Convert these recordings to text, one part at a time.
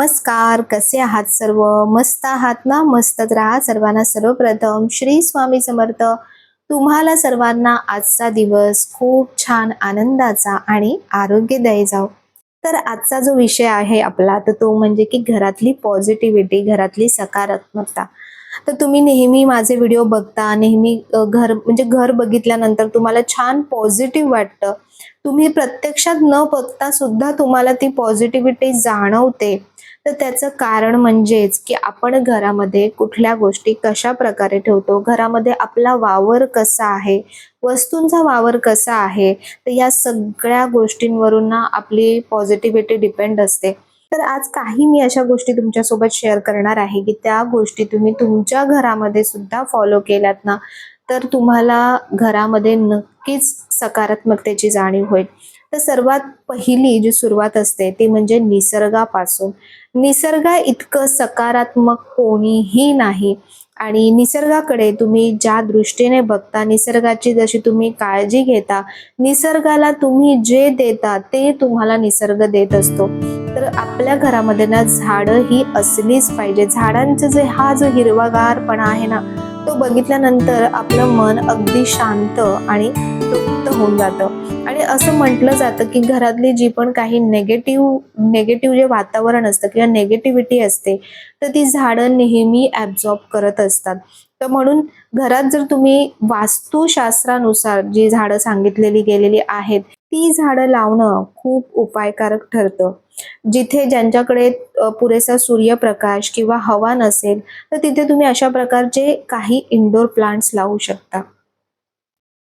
नमस्कार कसे आहात सर्व? मस्त आहात ना? मस्तच राहा सर्वांना. सर्वप्रथम श्री स्वामी समर्थ. तुम्हाला सर्वांना आजचा दिवस खूप छान आनंदाचा आणि आरोग्यदायी जाओ तर आजचा जो विषय आहे आपला तर तो म्हणजे की घरातली पॉझिटिव्हिटी घरातली सकारात्मकता. तर तुम्ही नेहमी माझे व्हिडिओ बघता नेहमी घर म्हणजे घर बघितल्यानंतर तुम्हाला छान पॉझिटिव्ह वाटतं. तुम्ही प्रत्यक्षात न बघता सुद्धा तुम्हाला ती पॉझिटिव्हिटी जाणवते. तर त्याचं कारण म्हणजेच की आपण घरामध्ये कुठल्या गोष्टी कशा प्रकारे ठेवतो घरामध्ये आपला वावर कसा आहे वस्तूंचा वावर कसा आहे तर या सगळ्या गोष्टींवरून ना आपली पॉझिटिव्हिटी डिपेंड असते. तर आज काही मी अशा गोष्टी तुमच्यासोबत शेअर करणार आहे की त्या गोष्टी तुम्ही तुमच्या घरामध्ये सुद्धा फॉलो केल्यात ना तर तुम्हाला घरामध्ये नक्कीच सकारात्मकतेची जाणीव होईल. तर सर्वात पहिली जी सुरुवात असते ती म्हणजे निसर्गापासून. निसर्गा इतकं सकारात्मक कोणीही नाही. आणि निसर्गाकडे तुम्ही ज्या दृष्टीने बघता निसर्गाची जशी तुम्ही काळजी घेता निसर्गाला तुम्ही जे देता ते तुम्हाला निसर्ग देत असतो. तर आपल्या घरामध्ये ना झाडं ही असलीच पाहिजे. झाडांचं जे हा जो हिरवागारपणा आहे ना तो बघितल्यानंतर आपलं मन अगदी शांत आणि तृप्त होऊन जातं. आणि असं म्हटलं जातं की घरातली जी पण काही नेगेटिव्ह नेगेटिव्ह जे वातावरण असतं किंवा नेगेटिव्हिटी असते तर ती झाडं नेहमी ॲब्झॉर्ब करत असतात. तर म्हणून घरात जर तुम्ही वास्तुशास्त्रानुसार जी झाडं सांगितलेली गेलेली आहेत ती झाडं लावणं खूप उपायकारक ठरतं. जिथे ज्यांच्याकडे पुरेसा सूर्यप्रकाश किंवा हवा नसेल तर तिथे तुम्ही अशा प्रकारचे काही इनडोअर प्लांट्स लावू शकता.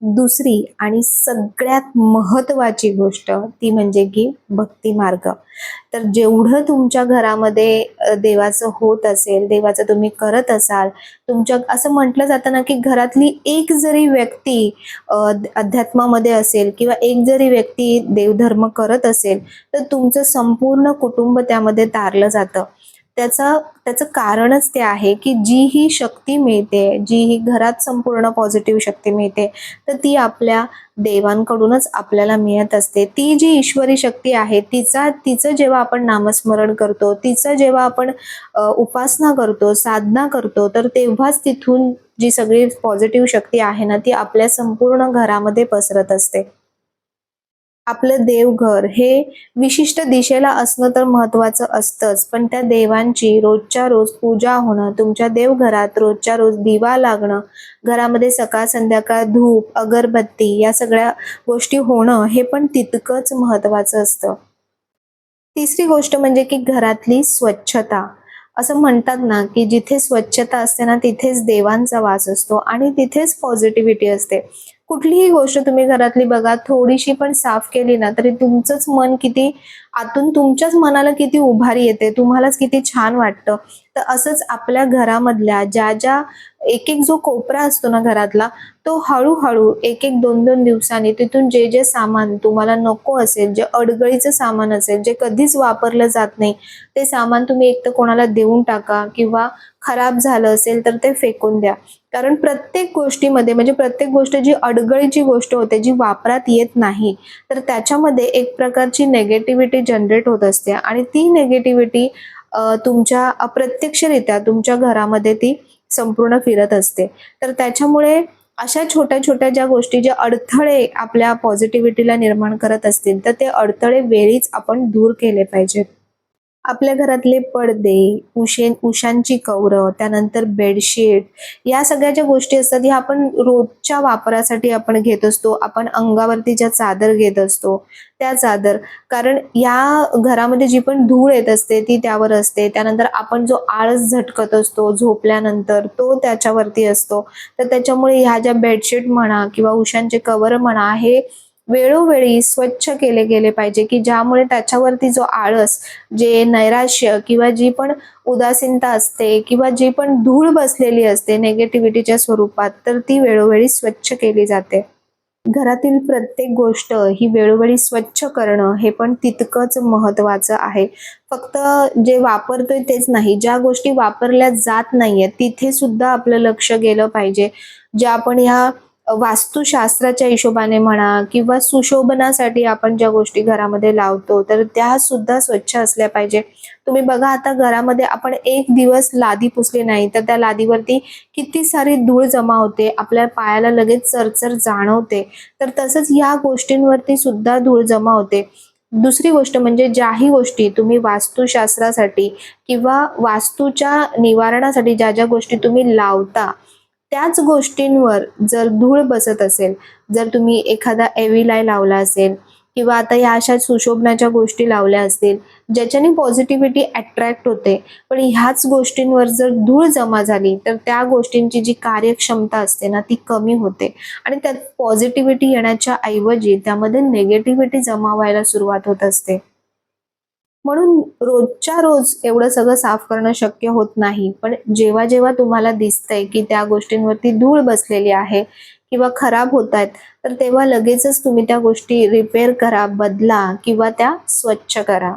दुसरी आणि सगळ्यात महत्वाची गोष्ट ती म्हणजे की भक्ती मार्ग तर जेवढं तुमच्या घरामध्ये देवाचं होत असेल देवाचं तुम्ही करत असाल तुमच्या असं म्हटलं जातं ना की घरातली एक जरी व्यक्ती अध्यात्मामध्ये असेल किंवा एक जरी व्यक्ती देवधर्म करत असेल तर तुमचं संपूर्ण कुटुंब त्यामध्ये तारलं जातं. त्याचं त्याचं कारणच ते आहे की जी ही शक्ती मिळते जी ही घरात संपूर्ण पॉझिटिव्ह शक्ती मिळते तर ती आपल्या देवांकडूनच आपल्याला मिळत असते. ती जी ईश्वरी शक्ती आहे तिचा तिचं जेव्हा आपण नामस्मरण करतो तिचं जेव्हा आपण उपासना करतो साधना करतो तर तेव्हाच तिथून जी सगळी पॉझिटिव्ह शक्ती आहे ना ती आपल्या संपूर्ण घरामध्ये पसरत असते. आपलं देवघर हे विशिष्ट दिशेला असणं तर महत्वाचं असतंच. पण त्या देवांची रोजच्या रोज पूजा होणं तुमच्या देवघरात रोजच्या रोज दिवा लागणं घरामध्ये सकाळ संध्याकाळ धूप अगरबत्ती या सगळ्या गोष्टी होणं हे पण तितकंच महत्वाचं असतं. तिसरी गोष्ट म्हणजे की घरातली स्वच्छता. असं म्हणतात ना की जिथे स्वच्छता असते ना तिथेच देवांचा वास असतो आणि तिथेच पॉझिटिव्हिटी असते. कुठलीही गोष्ट तुम्ही घरातली बघा थोडीशी पण साफ केली ना तरी तुमचंच मन किती आतून तुमच्याच मनाला किती उभारी येते तुम्हालाच किती छान वाटतं. तर असंच आपल्या घरामधल्या ज्या ज्या एक एक जो कोपरा असतो ना घरातला तो हळूहळू एक एक दोन दोन दिवसांनी तिथून जे जे सामान तुम्हाला नको असेल जे अडगळीचं सामान असेल जे कधीच वापरलं जात नाही ते सामान तुम्ही एक तर कोणाला देऊन टाका किंवा खराब झालं असेल तर ते फेकून द्या. कारण प्रत्येक गोष्टीमध्ये म्हणजे प्रत्येक गोष्ट जी अडगळीची गोष्ट होते जी वापरात येत नाही तर त्याच्यामध्ये एक प्रकारची नेगेटिव्हिटी जनरेट होत असते. आणि ती नेगेटिव्हिटी तुमच्या अप्रत्यक्षरित्या तुमच्या घरामध्ये ती संपूर्ण फिरत असते. तर त्याच्यामुळे अशा छोट्या छोट्या ज्या गोष्टी ज्या अडथळे आपल्या पॉझिटिव्हिटीला निर्माण करत असतील तर ते अडथळे वेळीच आपण दूर केले पाहिजेत. आपल्या घरातले पडदे उशे उशांची कवरं त्यानंतर बेडशीट या सगळ्या ज्या गोष्टी असतात ह्या आपण रोजच्या वापरासाठी आपण घेत असतो. आपण अंगावरती ज्या चादर घेत असतो त्या चादर. कारण या घरामध्ये जी पण धूळ येत असते ती त्यावर असते. त्यानंतर आपण जो आळस झटकत असतो झोपल्यानंतर तो त्याच्यावरती असतो. तर त्याच्यामुळे ह्या ज्या बेडशीट म्हणा किंवा उशांचे कवर म्हणा हे वेळोवेळी स्वच्छ केले गेले पाहिजे की ज्यामुळे त्याच्यावरती जो आळस जे नैराश्य किंवा जी पण उदासीनता असते किंवा जी पण धूळ बसलेली असते नेगेटिव्हिटीच्या स्वरूपात तर ती वेळोवेळी स्वच्छ केली जाते. घरातील प्रत्येक गोष्ट ही वेळोवेळी स्वच्छ करणं हे पण तितकंच महत्वाचं आहे. फक्त जे वापरतोय तेच नाही ज्या गोष्टी वापरल्या जात नाहीये तिथे सुद्धा आपलं लक्ष गेलं पाहिजे. ज्या आपण ह्या वास्तुशास्त्राच्या हिशोबाने म्हणा किंवा सुशोभनासाठी आपण ज्या गोष्टी घरामध्ये लावतो तर त्या सुद्धा स्वच्छ असल्या पाहिजे. तुम्ही बघा आता घरामध्ये आपण एक दिवस लादी पुसली नाही तर त्या लादीवरती किती सारी धूळ जमा होते आपल्या पायाला लगेच चरचर जाणवते. तर तसंच या गोष्टींवरती सुद्धा धूळ जमा होते. दुसरी गोष्ट म्हणजे ज्याही गोष्टी तुम्ही वास्तुशास्त्रासाठी किंवा वास्तूच्या निवारणासाठी ज्या ज्या गोष्टी तुम्ही लावता त्याच गोष्टींवर जर धूळ बसत असेल जर तुम्ही एखादा एव्हिलाय लावला असेल किंवा आता ह्या अशा सुशोभनाच्या गोष्टी लावल्या असतील ज्याच्याने पॉझिटिव्हिटी अट्रॅक्ट होते पण ह्याच गोष्टींवर जर धूळ जमा झाली तर त्या गोष्टींची जी कार्यक्षमता असते ना ती कमी होते. आणि त्यात पॉझिटिव्हिटी येण्याच्या ऐवजी त्यामध्ये नेगेटिव्हिटी जमा व्हायला सुरुवात होत असते. म्हणून रोजच्या रोज एवढं सगळं साफ करणं शक्य होत नाही. पण जेव्हा जेव्हा तुम्हाला दिसतंय की त्या गोष्टींवरती धूळ बसलेली आहे किंवा खराब होत आहेत तर तेव्हा लगेचच तुम्ही त्या गोष्टी रिपेअर करा बदला किंवा त्या स्वच्छ करा.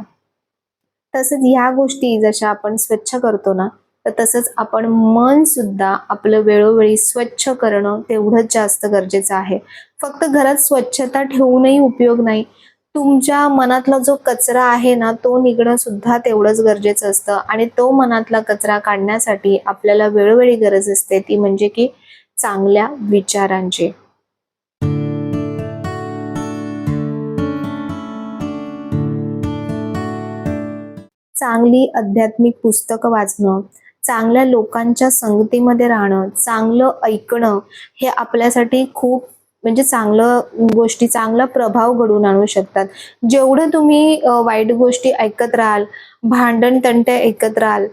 तसंच ह्या गोष्टी जशा आपण स्वच्छ करतो ना तर तसंच आपण मन सुद्धा आपलं वेळोवेळी स्वच्छ करणं तेवढंच जास्त गरजेचं आहे. फक्त घरात स्वच्छता ठेवूनही उपयोग नाही. तुमच्या मनातला जो कचरा आहे ना तो निघणं सुद्धा तेवढंच गरजेचं असतं. आणि तो मनातला कचरा काढण्यासाठी आपल्याला वेळोवेळी गरज असते ती म्हणजे की चांगल्या विचारांची. चांगली आध्यात्मिक पुस्तकं वाचणं चांगल्या लोकांच्या संगतीमध्ये राहणं चांगलं ऐकणं हे आपल्यासाठी खूप म्हणजे चांगलं गोष्टी चांगला प्रभाव घडवून आणू शकतात. जेवढं तुम्ही वाईट गोष्टी ऐकत राहाल भांडण तंटे ऐकत राहाल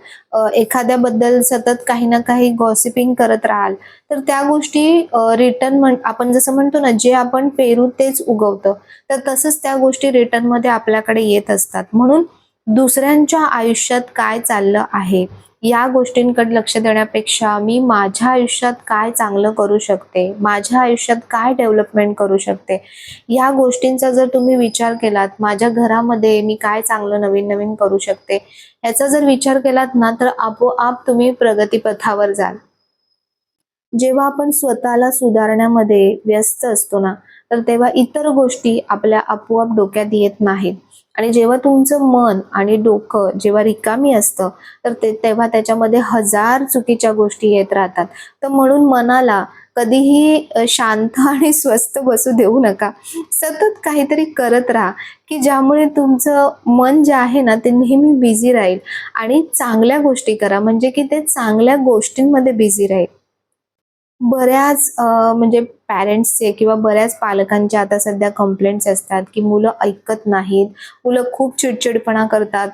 एखाद्याबद्दल सतत काही ना काही गॉसिपिंग करत राहाल तर त्या गोष्टी रिटर्न म्हण आपण जसं म्हणतो ना जे आपण पेरू तेच उगवतं. तर तसंच त्या गोष्टी रिटर्नमध्ये आपल्याकडे येत असतात. म्हणून दुसऱ्यांच्या आयुष्यात काय चाललं आहे? या गोष्टींकडे लक्ष देण्यापेक्षा मी माझ्या आयुष्यात काय चांगलं करू शकते? माझ्या आयुष्यात काय डेव्हलपमेंट करू शकते? या गोष्टींचा जर तुम्ही विचार केलात माझ्या घरामध्ये मी काय चांगलं नवीन नवीन करू शकते? याचा जर विचार केलात ना तर आपोआप तुम्ही प्रगतीपथावर जाल. जेव्हा आपण स्वतःला सुधारण्यामध्ये व्यस्त असतो ना तर तेव्हा इतर गोष्टी आपल्या आपोआप डोक्यात येत नाहीत. आणि जेव्हा तुमचं मन आणि डोकं जेव्हा रिकामी असतं तर ते तेव्हा त्याच्यामध्ये हजार चुकीच्या गोष्टी येत राहतात. तर म्हणून मनाला कधीही शांत आणि स्वस्त बसू देऊ नका. सतत काहीतरी करत राहा की ज्यामुळे तुमचं मन जे आहे ना ते नेहमी बिझी राहील. आणि चांगल्या गोष्टी करा म्हणजे की ते चांगल्या गोष्टींमध्ये बिझी राहील. बऱ्याच म्हणजे पॅरेंट्सचे किंवा बऱ्याच पालकांचे आता सध्या कंप्लेंट्स असतात की मुलं ऐकत नाहीत मुलं खूप चिडचिडपणा करतात.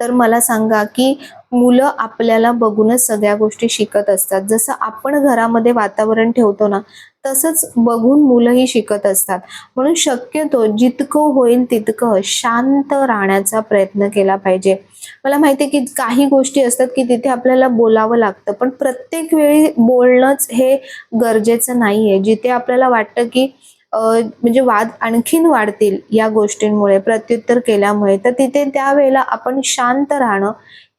तर मला सांगा की मुलं आपल्याला बघूनच सगळ्या गोष्टी शिकत असतात. जसं आपण घरामध्ये वातावरण ठेवतो ना तसंच बघून मुलंही शिकत असतात. म्हणून शक्यतो जितकं होईल तितकं शांत राहण्याचा प्रयत्न केला पाहिजे. मला माहिती आहे की काही गोष्टी असतात की तिथे आपल्याला बोलावं लागतं पण प्रत्येक वेळी बोलणंच हे गरजेचं नाहीये. जिथे आपल्याला वाटतं की म्हणजे वाद आणखीन वाढतील या गोष्टींमुळे प्रत्युत्तर केल्यामुळे तर तिथे त्यावेळेला आपण शांत राहणं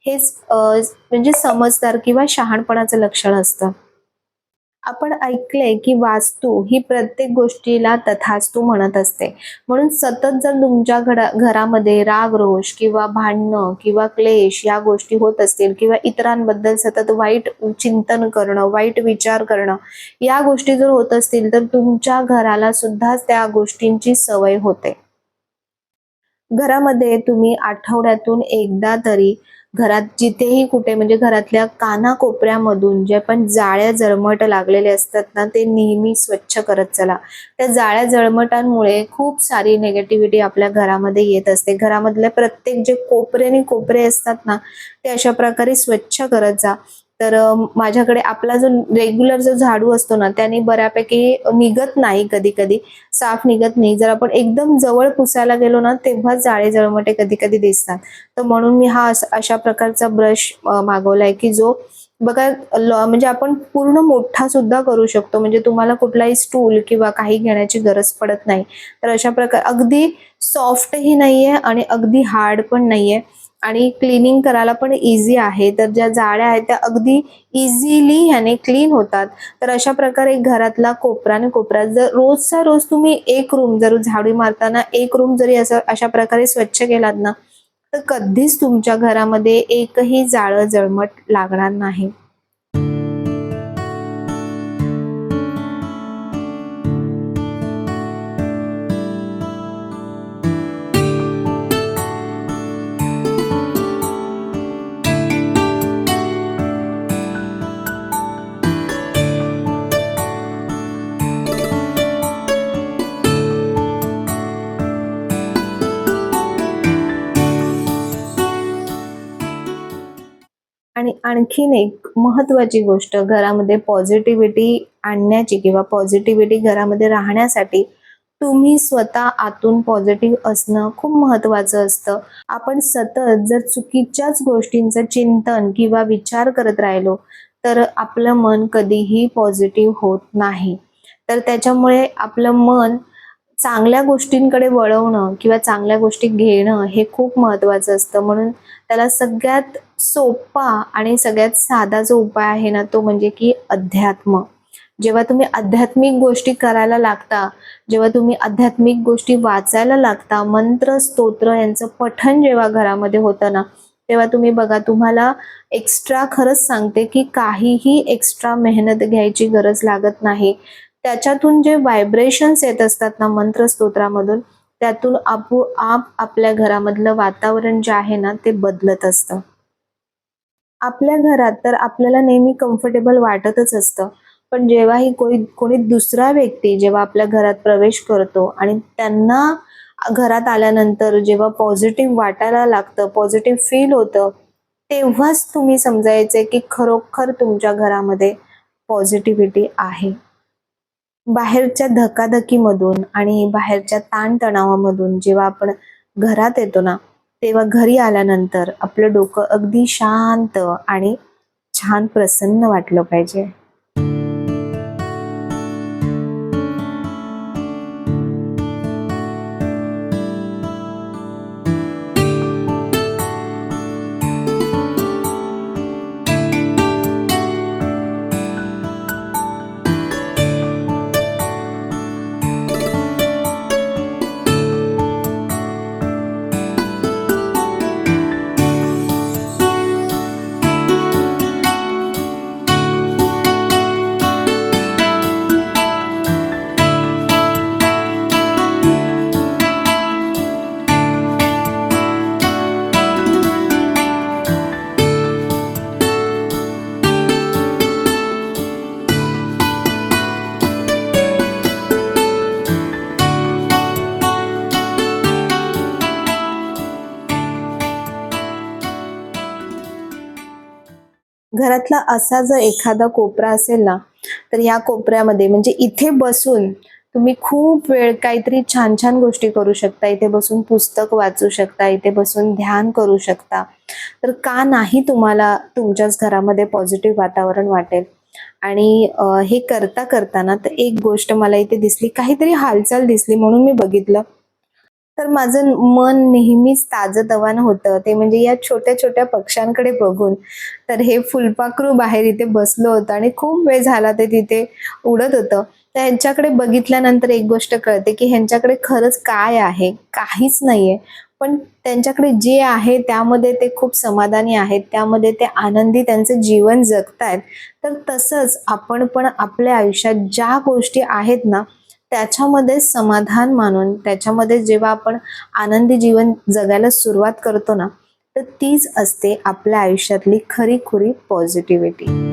हेच म्हणजे समजदार किंवा शहाणपणाचं लक्षण असतं. आपण ऐकले की वास्तू ही प्रत्येक गोष्टीला तथास्तू म्हणत असते. म्हणून सतत जर तुमच्या घरा घरामध्ये राग रोष किंवा भांडणं किंवा क्लेश या गोष्टी होत असतील किंवा इतरांबद्दल सतत वाईट चिंतन करणं वाईट विचार करणं या गोष्टी जर होत असतील तर तुमच्या घराला सुद्धा त्या गोष्टींची सवय होते. घरामध्ये तुम्ही आठवड्यातून एकदा तरी घरात जिथेही कुठे म्हणजे घरातल्या कानाकोपऱ्यामधून जे पण जाळ्या जळमट लागलेले असतात ना ते नेहमी स्वच्छ करत चला. त्या जाळ्या जळमटांमुळे खूप सारी नेगेटिव्हिटी आपल्या घरामध्ये येत असते. घरामधले प्रत्येक जे कोपरे आणि कोपरे असतात ना ते अशा प्रकारे स्वच्छ करत जा. तर माझ्याकडे आपला जो रेग्युलर जो झाडू असतो ना त्याने बऱ्यापैकी निघत नाही कधी कधी साफ निघत नाही. जर आपण एकदम जवळ पुसायला गेलो ना तेव्हा जाळे जळमटे कधी कधी दिसतात. तर म्हणून मी हा अशा प्रकारचा ब्रश मागवलाय की जो बघा म्हणजे आपण पूर्ण मोठा सुद्धा करू शकतो. म्हणजे तुम्हाला कुठलाही स्टूल किंवा काही घेण्याची गरज पडत नाही. तर अशा प्रकार अगदी सॉफ्टही नाहीये आणि अगदी हार्ड पण नाहीये. आणि क्लिनिंग करायला पण इझी आहे. तर ज्या जाळ्या आहेत त्या अगदी इझिली ह्याने क्लीन होतात. तर अशा प्रकारे घरातला कोपरा आणि कोपरा जर रोजचा रोज तुम्ही एक रूम जर झाडू मारताना एक रूम जरी असं अशा प्रकारे स्वच्छ केलात ना तर कधीच तुमच्या घरामध्ये एकही जाळं जळमट लागणार नाही. आणि आणखीन एक महत्वाची गोष्ट घरामध्ये पॉझिटिव्हिटी आणण्याची किंवा पॉझिटिव्हिटी घरामध्ये राहण्यासाठी तुम्ही स्वतः आतून पॉझिटिव्ह असणं खूप महत्वाचं असतं. आपण सतत जर चुकीच्याच गोष्टींचं चिंतन किंवा विचार करत राहिलो तर आपलं मन कधीही पॉझिटिव्ह होत नाही. तर त्याच्यामुळे आपलं मन चांगल्या गोष्टींकडे वळवणं किंवा चांगल्या गोष्टी घेणं हे खूप महत्वाचं असतं. म्हणून त्याला सगळ्यात सोपा आणि सगळ्यात साधा जो उपाय आहे ना तो म्हणजे की अध्यात्म. जेव्हा तुम्ही आध्यात्मिक गोष्टी करायला लागता जेव्हा तुम्ही आध्यात्मिक गोष्टी वाचायला लागता मंत्र स्तोत्र यांचं पठण जेव्हा घरामध्ये होतं ना तेव्हा तुम्ही बघा तुम्हाला एक्स्ट्रा खरंच सांगते की काहीही एक्स्ट्रा मेहनत घ्यायची गरज लागत नाही. त्याच्यातून जे व्हायब्रेशन्स येत असतात ना मंत्र स्तोत्रामधून त्यातून आपोआप आपल्या घरामधलं वातावरण जे आहे ना ते बदलत असतं. आपल्या घरात तर आपल्याला नेहमी कम्फर्टेबल वाटतच असतं. पण जेव्हाही कोणी कोणी दुसरा व्यक्ती जेव्हा आपल्या घरात प्रवेश करतो आणि त्यांना घरात आल्यानंतर जेव्हा पॉझिटिव्ह वाटायला लागतं पॉझिटिव्ह फील होतं तेव्हाच तुम्ही समजायचे की खरोखर तुमच्या घरामध्ये पॉझिटिव्हिटी आहे. बाहेरच्या धकाधकीमधून आणि बाहेरच्या ताणतणावामधून जेव्हा आपण घरात येतो ना तेव्हा घरी आल्यानंतर आपलं डोकं अगदी शांत आणि छान प्रसन्न वाटलं पाहिजे. घरातला असा जर एखादा कोपरा असेल ना तर या कोपऱ्यामध्ये म्हणजे इथे बसून तुम्ही खूप वेळ काहीतरी छान छान गोष्टी करू शकता. इथे बसून पुस्तक वाचू शकता इथे बसून ध्यान करू शकता. तर का नाही तुम्हाला तुमच्याच घरामध्ये पॉझिटिव्ह वातावरण वाटेल? आणि हे करता करताना तर एक गोष्ट मला इथे दिसली काहीतरी हालचाल दिसली म्हणून मी बघितलं. तर माझं मन नेहमीच ताजतवान होतं. ते म्हणजे या छोट्या छोट्या पक्ष्यांकडे बघून. तर हे फुलपाखरू बाहेर इथे बसलं होतं आणि खूप वेळ झाला ते तिथे उडत होतं. तर ह्यांच्याकडे बघितल्यानंतर एक गोष्ट कळते की ह्यांच्याकडे खरंच काय आहे? काहीच नाहीये. पण त्यांच्याकडे जे आहे त्यामध्ये ते खूप समाधानी आहेत. त्यामध्ये ते आनंदी त्यांचं जीवन जगतायत. तर तसंच आपण पण आपल्या आयुष्यात ज्या गोष्टी आहेत ना त्याच्यामध्ये समाधान मानून त्याच्यामध्ये जेव्हा आपण आनंदी जीवन जगायला सुरुवात करतो ना तर तीच असते आपल्या आयुष्यातली खरी खुरी पॉझिटिव्हिटी